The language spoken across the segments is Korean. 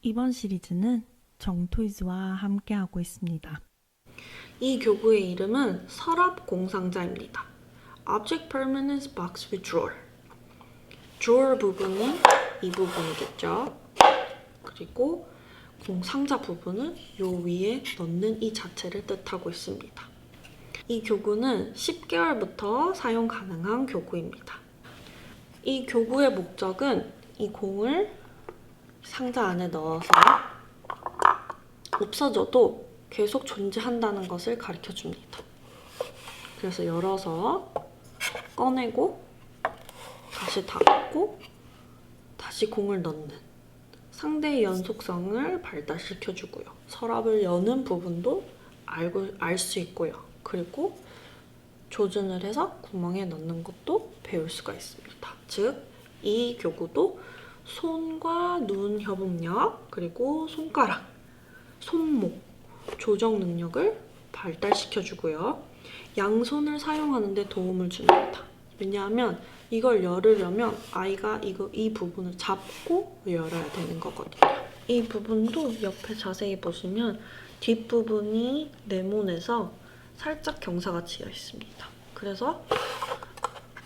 이번 시리즈는 정토이즈와 함께하고 있습니다. 이 교구의 이름은 서랍 공상자입니다. Object Permanence Box with Drawer. Drawer 부분이 이 부분이겠죠. 그리고 공상자 부분은 요 위에 넣는 이 자체를 뜻하고 있습니다. 이 교구는 10개월부터 사용 가능한 교구입니다. 이 교구의 목적은 이 공을 상자 안에 넣어서 없어져도 계속 존재한다는 것을 가르쳐 줍니다. 그래서 열어서 꺼내고 다시 닫고 다시 공을 넣는 상대의 연속성을 발달시켜 주고요. 서랍을 여는 부분도 알고 알 수 있고요. 그리고 조준을 해서 구멍에 넣는 것도 배울 수가 있습니다. 즉, 이 교구도 손과 눈 협응력 그리고 손가락, 손목 조정 능력을 발달시켜 주고요. 양손을 사용하는데 도움을 줍니다. 왜냐하면 이걸 열으려면 아이가 이거 이 부분을 잡고 열어야 되는 거거든요. 이 부분도 옆에 자세히 보시면 뒷부분이 네모내서 살짝 경사가 지어 있습니다. 그래서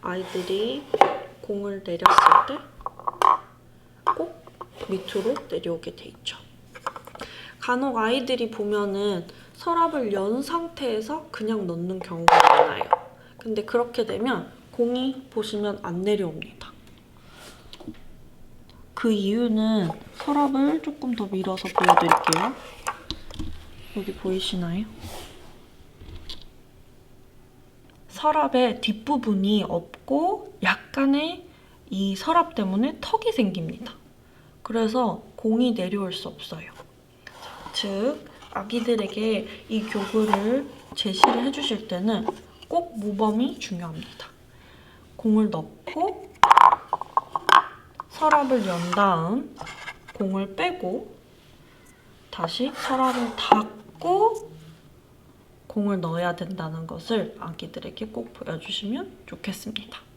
아이들이 공을 내렸을 때꼭 밑으로 내려오게 돼 있죠. 간혹 아이들이 보면은 서랍을 연 상태에서 그냥 넣는 경우가 많아요. 근데 그렇게 되면 공이 보시면 안 내려옵니다. 그 이유는 서랍을 조금 더 밀어서 보여드릴게요. 여기 보이시나요? 서랍의 뒷부분이 없고 약간의 이 서랍 때문에 턱이 생깁니다. 그래서 공이 내려올 수 없어요. 즉 아기들에게 이 교구를 제시를 해주실 때는 꼭 모범이 중요합니다. 공을 넣고 서랍을 연 다음 공을 빼고 다시 서랍을 닫고 공을 넣어야 된다는 것을 아기들에게 꼭 보여주시면 좋겠습니다.